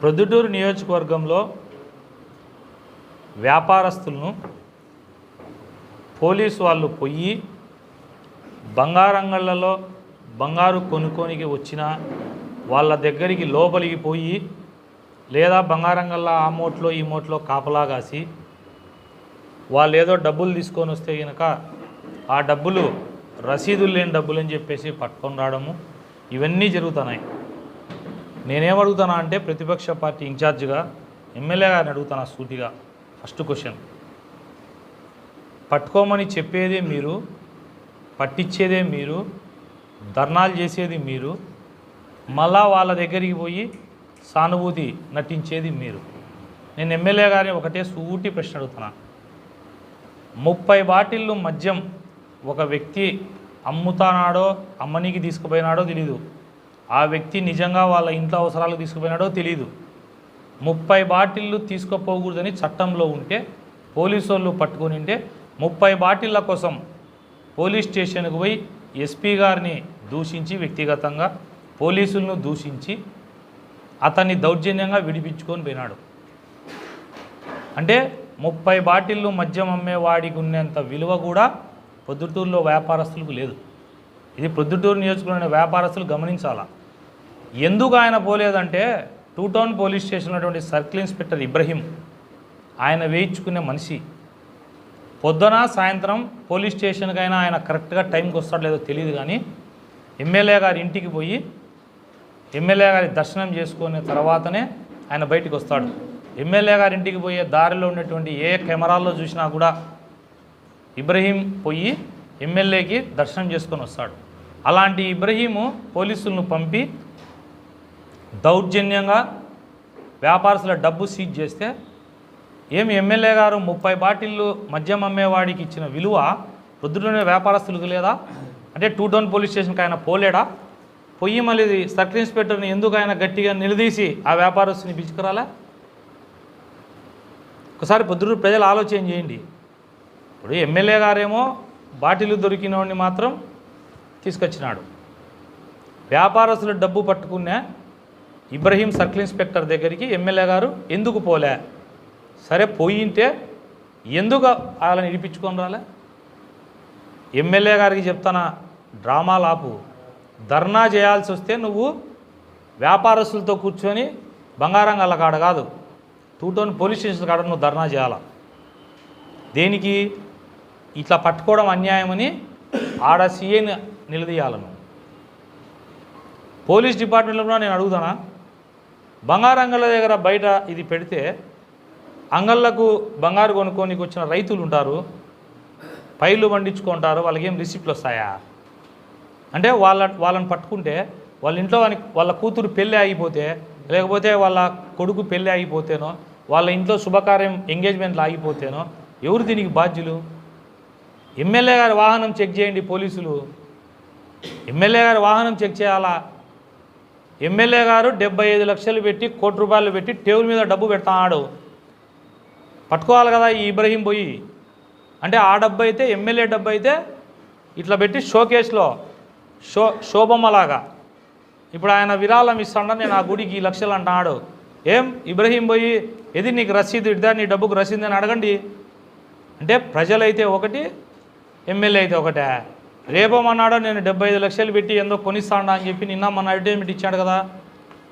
ప్రొద్దుటూరు నియోజకవర్గంలో వ్యాపారస్తులను పోలీసు వాళ్ళు పొయ్యి బంగారంగళ్ళలో బంగారు కొనుక్కోనికి వచ్చిన వాళ్ళ దగ్గరికి లోపలికి పోయి లేదా బంగారంగళ్ళ ఆ మోట్లో ఈ మోట్లో కాపలా కాసి వాళ్ళు ఏదో డబ్బులు తీసుకొని వస్తే కనుక ఆ డబ్బులు రసీదులు లేని డబ్బులు అని చెప్పేసి పట్టుకొని రావడము ఇవన్నీ జరుగుతున్నాయి. నేనేమడుగుతానా అంటే ప్రతిపక్ష పార్టీ ఇన్ఛార్జిగా ఎమ్మెల్యే గారిని అడుగుతానా సూటిగా ఫస్ట్ క్వశ్చన్. పట్టుకోమని చెప్పేదే మీరు పట్టించేదే మీరు ధర్నాలు చేసేది మీరు మళ్ళా వాళ్ళ దగ్గరికి పోయి సానుభూతి నటించేది మీరు. నేను ఎమ్మెల్యే గారిని ఒకటే సూటి ప్రశ్న అడుగుతున్నా ముప్పై బాటిళ్ళు మద్యం ఒక వ్యక్తి అమ్ముతానాడో అమ్మనికి తీసుకుపోయినాడో తెలీదు. ఆ వ్యక్తి నిజంగా వాళ్ళ ఇంట్లో అవసరాలకు తీసుకుపోయినాడో తెలీదు. ముప్పై బాటిళ్ళు తీసుకుపోకూడదని చట్టంలో ఉంటే పోలీసు వాళ్ళు పట్టుకొని ఉంటే ముప్పై బాటిళ్ళ కోసం పోలీస్ స్టేషన్కి పోయి ఎస్పీ గారిని దూషించి వ్యక్తిగతంగా పోలీసులను దూషించి అతన్ని దౌర్జన్యంగా విడిపించుకొని పోయినాడు. అంటే ముప్పై బాటిళ్ళు మద్యం అమ్మేవాడికి ఉన్నంత విలువ కూడా పొద్దుటూరులో వ్యాపారస్తులకు లేదు. ఇది పొద్దుటూరు నియోజకవర్గంలో వ్యాపారస్తులు గమనించాలా? ఎందుకు ఆయన పోలేదంటే టూ టౌన్ పోలీస్ స్టేషన్ ఉన్నటువంటి సర్కిల్ ఇన్స్పెక్టర్ ఇబ్రహీం ఆయన వేయించుకునే మనిషి. పొద్దున సాయంత్రం పోలీస్ స్టేషన్కైనా ఆయన కరెక్ట్గా టైంకి వస్తాడో లేదో తెలియదు కానీ ఎమ్మెల్యే గారి ఇంటికి పోయి ఎమ్మెల్యే గారి దర్శనం చేసుకునే తర్వాతనే ఆయన బయటికి వస్తాడు. ఎమ్మెల్యే గారి ఇంటికి పోయే దారిలో ఉన్నటువంటి ఏ కెమెరాల్లో చూసినా కూడా ఇబ్రహీం పోయి ఎమ్మెల్యేకి దర్శనం చేసుకొని వస్తాడు. అలాంటి ఇబ్రహీము పోలీసులను పంపి దౌర్జన్యంగా వ్యాపారస్తుల డబ్బు సీజ్ చేస్తే ఏమి ఎమ్మెల్యే గారు ముప్పై బాటిళ్ళు మద్యం అమ్మేవాడికి ఇచ్చిన విలువ వృద్ధులనే వ్యాపారస్తులకు లేదా? అంటే టూ టౌన్ పోలీస్ స్టేషన్కి ఆయన పోలేడా? పొయ్యి మళ్ళీ సర్కిల్ ఇన్స్పెక్టర్ని ఎందుకు ఆయన గట్టిగా నిలదీసి ఆ వ్యాపారస్తుని పిలుచుకురాలా ఒకసారి పొద్దురు ప్రజలు ఆలోచన చేయండి. ఇప్పుడు ఎమ్మెల్యే గారేమో బాటిల్ దొరికిన వాడిని మాత్రం తీసుకొచ్చినాడు. వ్యాపారస్తులు డబ్బు పట్టుకునే ఇబ్రహీం సర్కిల్ ఇన్స్పెక్టర్ దగ్గరికి ఎమ్మెల్యే గారు ఎందుకు పోలే? సరే పోయింటే ఎందుకు వాళ్ళని ఇడిపించుకొని రాలే? ఎమ్మెల్యే గారికి చెప్తానా డ్రామా లాపు. ధర్నా చేయాల్సి వస్తే నువ్వు వ్యాపారస్తులతో కూర్చొని బంగారం గల కాడ కాదు. టూ టౌన్ పోలీస్ స్టేషన్ కాడ నువ్వు ధర్నా చేయాల? దేనికి? ఇట్లా పట్టుకోవడం అన్యాయమని ఆడ సీఏని నిలదీయాలను పోలీస్ డిపార్ట్మెంట్లో కూడా నేను అడుగుతానా? బంగారు అంగళ్ళ దగ్గర బయట ఇది పెడితే అంగళ్ళకు బంగారు కొనుక్కోనికి వచ్చిన రైతులు ఉంటారు. పైర్లు పండించుకుంటారు వాళ్ళకి ఏం రిసిప్ట్లు వస్తాయా? అంటే వాళ్ళ వాళ్ళని పట్టుకుంటే వాళ్ళ ఇంట్లో వాళ్ళ కూతురు పెళ్ళి ఆగిపోతే లేకపోతే వాళ్ళ కొడుకు పెళ్ళి ఆగిపోతేనో వాళ్ళ ఇంట్లో శుభకార్యం ఎంగేజ్మెంట్లు ఆగిపోతేనో ఎవరు దీనికి బాధ్యులు? ఎమ్మెల్యే గారి వాహనం చెక్ చేయండి పోలీసులు. ఎమ్మెల్యే గారి వాహనం చెక్ చేయాలా? ఎమ్మెల్యే గారు డెబ్బై ఐదు లక్షలు పెట్టి కోటి రూపాయలు పెట్టి టేబుల్ మీద డబ్బు పెడతాడు. పట్టుకోవాలి కదా ఈ ఇబ్రహీం పోయి. అంటే ఆ డబ్బు అయితే ఎమ్మెల్యే డబ్బు అయితే ఇట్లా పెట్టి షోకేస్లో షో శోభమ్మలాగా. ఇప్పుడు ఆయన విరాళం ఇస్తాడా నేను ఆ గుడికి ఈ లక్షలు అంటున్నాడు ఏం? ఇబ్రహీం పోయి ఏది నీకు రసీదు? ఇద్దా నీ డబ్బుకు రసీదు అని అడగండి. అంటే ప్రజలైతే ఒకటి ఎమ్మెల్యే అయితే ఒకటే. రేపమన్నాడో నేను డెబ్బై ఐదు లక్షలు పెట్టి ఏందో కొనిస్తాడా అని చెప్పి నిన్న మన అడ్వర్టైజ్మెంట్ ఇచ్చాడు కదా.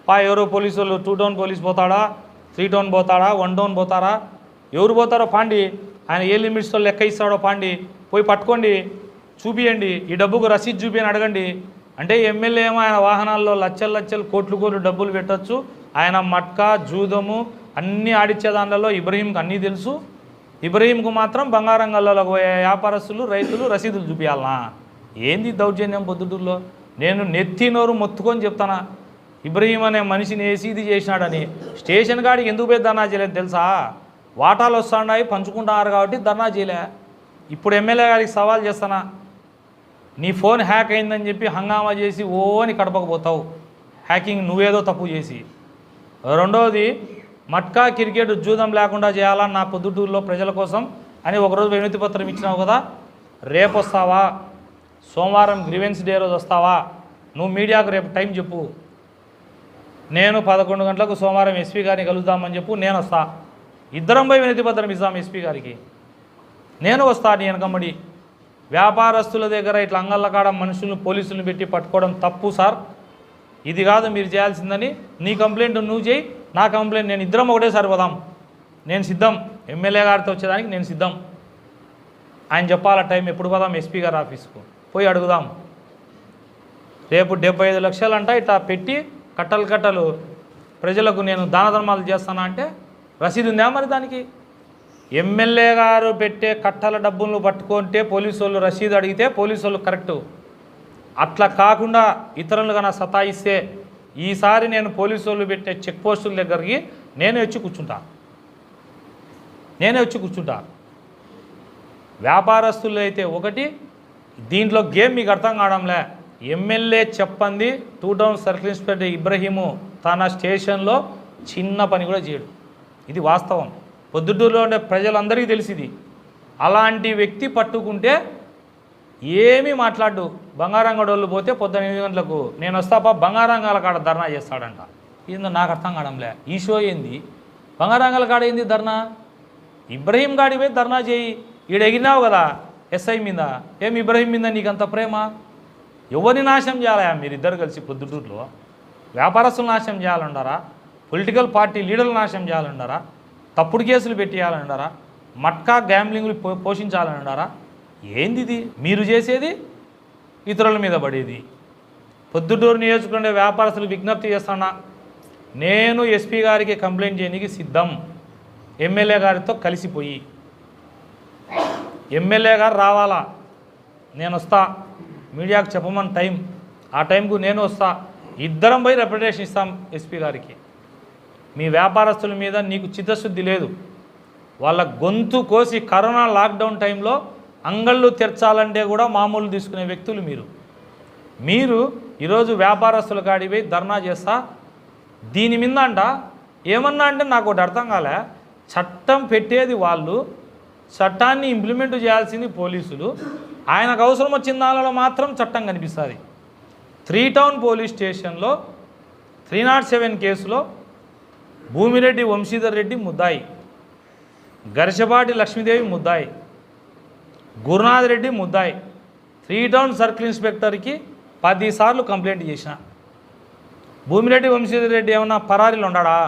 పా ఎవరో పోలీసు వాళ్ళు టూ టౌన్ పోలీస్ పోతాడా త్రీ టౌన్ పోతాడా వన్ టౌన్ పోతారా? ఎవరు పోతారో పాండి ఆయన ఏ లిమిట్స్తో లెక్క ఇస్తాడో పాండి పోయి పట్టుకోండి చూపియండి ఈ డబ్బుకు రసీదు చూపియని అడగండి. అంటే ఎమ్మెల్యే ఏమో ఆయన వాహనాల్లో లచ్చలు లచ్చలు కోట్లు కోట్లు డబ్బులు పెట్టొచ్చు. ఆయన మట్కా జూదము అన్నీ ఆడిచ్చే దానిలో ఇబ్రహీంకి అన్నీ తెలుసు. ఇబ్రహీంకు మాత్రం బంగారం గల్లలో పోయే వ్యాపారస్తులు రైతులు రసీదులు చూపించాలనా ఏంది దౌర్జన్యం పొద్దుటూరులో? నేను నెత్తి నోరు మొత్తుకొని చెప్తానా? ఇబ్రహీం అనే మనిషిని వేసి ఇది చేసినాడని? స్టేషన్ కాడికి ఎందుకు పోయి ధర్నా చేయలేదు తెలుసా? వాటాలు వస్తున్నాయి పంచుకుంటున్నారు కాబట్టి ధర్నా చేయలే. ఇప్పుడు ఎమ్మెల్యే గారికి సవాల్ చేస్తానా? నీ ఫోన్ హ్యాక్ అయిందని చెప్పి హంగామా చేసి ఓ అని కడపకపోతావు హ్యాకింగ్ నువ్వేదో తప్పు చేసి. రెండవది మట్కా క్రికెట్ జూదం లేకుండా చేయాలని నా పొద్దుటూరులో ప్రజల కోసం అని ఒకరోజు వినతి పత్రం ఇచ్చినావు కదా రేపు వస్తావా? సోమవారం గ్రీవెన్స్ డే రోజు వస్తావా? నువ్వు మీడియాకు రేపు టైం చెప్పు. నేను పదకొండు గంటలకు సోమవారం ఎస్పీ గారిని కలుద్దామని చెప్పు నేను వస్తా. ఇద్దరం పోయి వినతి పత్రం ఇస్తాం ఎస్పీ గారికి. నేను వస్తా నీ వెనకమ్మడి. వ్యాపారస్తుల దగ్గర ఇట్లా అంగళ్ళ కాడ మనుషులను పోలీసులను పెట్టి పట్టుకోవడం తప్పు సార్. ఇది కాదు మీరు చేయాల్సిందని నీ కంప్లైంట్ నువ్వు చేయి నా కంప్లైంట్ నేను ఇద్దరం ఒకటేసారి పోదాం. నేను సిద్ధం. ఎమ్మెల్యే గారితో వచ్చేదానికి నేను సిద్ధం. ఆయన చెప్పాల టైం ఎప్పుడు పోదాం ఎస్పీ గారు ఆఫీస్కు? పోయి అడుగుదాం. రేపు డెబ్బై ఐదు లక్షలు ఇట్లా పెట్టి కట్టలు కట్టలు ప్రజలకు నేను దాన ధర్మాలు చేస్తానా అంటే రసీదు ఉందా మరి దానికి? ఎమ్మెల్యే గారు పెట్టే కట్టల డబ్బులను పట్టుకుంటే పోలీసు వాళ్ళు రసీదు అడిగితే పోలీసు వాళ్ళు కరెక్టు. అట్లా కాకుండా ఇతరులు కన్నా సతాయిస్తే ఈసారి నేను పోలీసు వాళ్ళు పెట్టే చెక్ పోస్టుల దగ్గరికి నేనే వచ్చి కూర్చుంటా. నేనే వచ్చి కూర్చుంటా. వ్యాపారస్తులు అయితే ఒకటి దీంట్లో గేమ్ మీకు అర్థం కావడంలే. MLA చెప్పంది two town circle inspector Ibrahim తన స్టేషన్లో చిన్న పని కూడా చేయడు. ఇది వాస్తవం. పొద్దుటూరులో ఉండే ప్రజలందరికీ తెలిసింది. అలాంటి వ్యక్తి పట్టుకుంటే ఏమీ మాట్లాడు. బంగారంగడోళ్ళు పోతే పొద్దున ఎనిమిది గంటలకు నేను వస్తాపా బంగారంగాల కాడ ధర్నా చేస్తాడంట. ఏందో నాకు అర్థం కావడంలే. ఈ షో ఏంది? బంగారంగాల కాడ ఏంది ధర్నా? ఇబ్రహీం గాడి పోయి ధర్నా చేయి. ఈడ కదా ఎస్ఐ మీద. ఏం ఇబ్రహీం మీద నీకు అంత ప్రేమ? ఎవరిని నాశనం చేయాలా మీరిద్దరు కలిసి పొద్దుటూరులో? వ్యాపారస్తులు నాశనం చేయాలన్నారా పొలిటికల్ పార్టీ లీడర్లు నాశనం చేయాలన్నారా తప్పుడు కేసులు పెట్టేయాలన్నారా మట్కా గ్యాంబ్లింగ్లు పో ఏందిది? మీరు చేసేది? ఇతరుల మీద పడేది. పొద్దుటూరు నియోజకవర్గ వ్యాపారస్తులు విజ్ఞప్తి చేస్తున్నా నేను ఎస్పీ గారికి కంప్లైంట్ చేయడానికి సిద్ధం. ఎమ్మెల్యే గారితో కలిసిపోయి. ఎమ్మెల్యే గారు రావాలా? నేను వస్తా. మీడియాకు చెప్పమని టైం. ఆ టైంకు నేను వస్తా. ఇద్దరం పోయి రెప్యుటేషన్ ఇస్తాం ఎస్పీ గారికి. మీ వ్యాపారస్తుల మీద నీకు చిత్తశుద్ధి లేదు. వాళ్ళ గొంతు కోసి కరోనా లాక్డౌన్ టైంలో అంగళ్ళు తెరచాలంటే కూడా మామూలు తీసుకునే వ్యక్తులు మీరు. మీరు ఈరోజు వ్యాపారస్తుల కాడిపోయి ధర్నా చేస్తా దీని మీద అంట ఏమన్నా అంటే నాకు ఒకటి అర్థం కాలే. చట్టం పెట్టేది వాళ్ళు చట్టాన్ని ఇంప్లిమెంట్ చేయాల్సింది పోలీసులు. ఆయనకు అవసరం వచ్చిన దానిలో మాత్రం చట్టం కనిపిస్తుంది. త్రీ టౌన్ పోలీస్ స్టేషన్లో త్రీ నాట్ సెవెన్ కేసులో భూమిరెడ్డి వంశీధర్ రెడ్డి ముద్దాయి. గరిషపాటి లక్ష్మీదేవి ముద్దాయి. గురునాథ్ రెడ్డి ముద్దాయి. త్రీ టౌన్ సర్కిల్ ఇన్స్పెక్టర్కి పదిసార్లు కంప్లైంట్ చేసిన. భూమిరెడ్డి వంశీధర్ రెడ్డి ఏమన్నా పరారీలు ఉన్నాడా?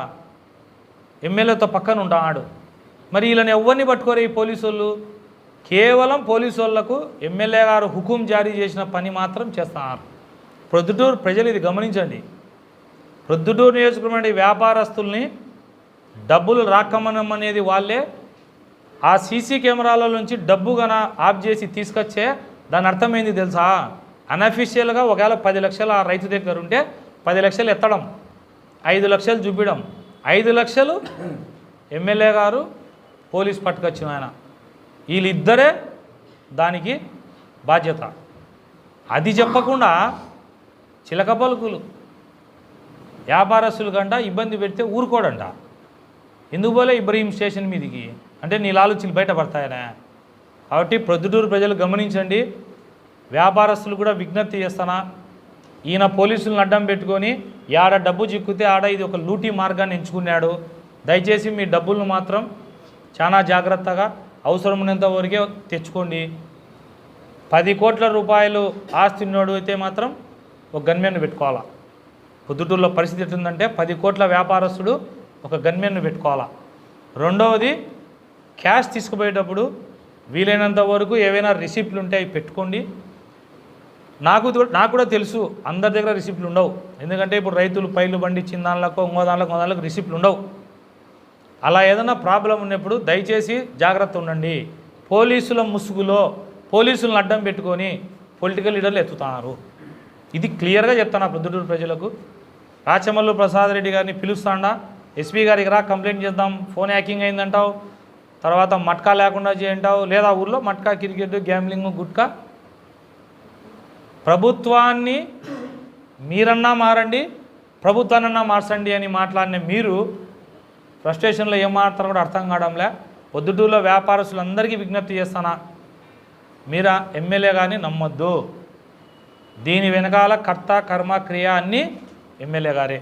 ఎమ్మెల్యేతో పక్కన ఉంటాడు మరి వీళ్ళని ఎవరిని పట్టుకోరు ఈ పోలీసు వాళ్ళు కేవలం పోలీసు వాళ్ళకు ఎమ్మెల్యే గారు హుకుం జారీ చేసిన పని మాత్రం చేస్తున్నారు. ప్రొద్దుటూరు ప్రజలు ఇది గమనించండి. ప్రొద్దుటూరు నియోజకవర్గం వ్యాపారస్తుల్ని డబ్బులు రాకమనమనేది వాళ్ళే ఆ సీసీ కెమెరాల నుంచి డబ్బు గన ఆఫ్ చేసి తీసుకొచ్చే దాని అర్థమైంది తెలుసా? అన్అఫీషియల్గా ఒకవేళ పది లక్షలు ఆ రైతు దగ్గర ఉంటే పది లక్షలు ఎత్తడం ఐదు లక్షలు చూపించడం ఐదు లక్షలు ఎమ్మెల్యే గారు పోలీస్ పట్టుకొచ్చిన ఆయన. వీళ్ళిద్దరే దానికి బాధ్యత. అది చెప్పకుండా చిలక పలుకులు వ్యాపారస్తులు కంట ఇబ్బంది పెడితే ఊరుకోడంట. ఎందుకు పోలే ఇబ్రహీం స్టేషన్ మీదికి? అంటే నీ ఆలోచనలు బయటపడతాయనే కాబట్టి ప్రొద్దుటూరు ప్రజలు గమనించండి. వ్యాపారస్తులు కూడా విజ్ఞప్తి చేస్తానా? ఈయన పోలీసులను అడ్డం పెట్టుకొని ఆడ డబ్బు చిక్కితే ఆడ ఇది ఒక లూటీ మార్గాన్ని ఎంచుకున్నాడు. దయచేసి మీ డబ్బులను మాత్రం చాలా జాగ్రత్తగా అవసరమైనంత వరకే తెచ్చుకోండి. పది కోట్ల రూపాయలు ఆస్తి ఉన్నోడు అయితే మాత్రం ఒక గన్మెన్ను పెట్టుకోవాలా? పొద్దుటూరులో పరిస్థితి ఎట్లుందంటే పది కోట్ల వ్యాపారస్తుడు ఒక గన్మెన్ను పెట్టుకోవాలా? రెండవది క్యాష్ తీసుకుపోయేటప్పుడు వీలైనంత వరకు ఏవైనా రిసిప్ట్లు ఉంటే అవి పెట్టుకోండి. నాకు నాకు కూడా తెలుసు అందరి దగ్గర రిసిప్ట్లు ఉండవు. ఎందుకంటే ఇప్పుడు రైతులు పైలు పండించిన దానిలో ఇంకో దానిలో ఇంకో రిసిప్ట్లు ఉండవు. అలా ఏదైనా ప్రాబ్లం ఉన్నప్పుడు దయచేసి జాగ్రత్త ఉండండి. పోలీసుల ముసుగులో పోలీసులను అడ్డం పెట్టుకొని పొలిటికల్ లీడర్లు ఎత్తుతున్నారు ఇది క్లియర్గా చెప్తాను ప్రొద్దుటూరు ప్రజలకు. రాచమల్లు ప్రసాద్ రెడ్డి గారిని పిలుస్తాండా. ఎస్పీ గారికి రా కంప్లైంట్ చేద్దాం. ఫోన్ హ్యాకింగ్ అయిందంటావు. తర్వాత మట్కా లేకుండా చేయంటావు లేదా ఊర్లో మట్కా క్రికెట్ గ్యాంబ్లింగ్ గుట్కా? ప్రభుత్వాన్ని మీరన్నా మారండి ప్రభుత్వాన్నన్నా మార్చండి అని మాట్లాడిన మీరు ఫ్రస్ట్రేషన్లో ఏం మాట్లాడతారో కూడా అర్థం కావడంలే. పొద్దుటూరులో వ్యాపారస్తులందరికీ విజ్ఞప్తి చేస్తానా? మీరా ఎమ్మెల్యే కానీ నమ్మొద్దు. దీని వెనకాల కర్త కర్మ క్రియ అన్నీ ఎమ్మెల్యే గారే.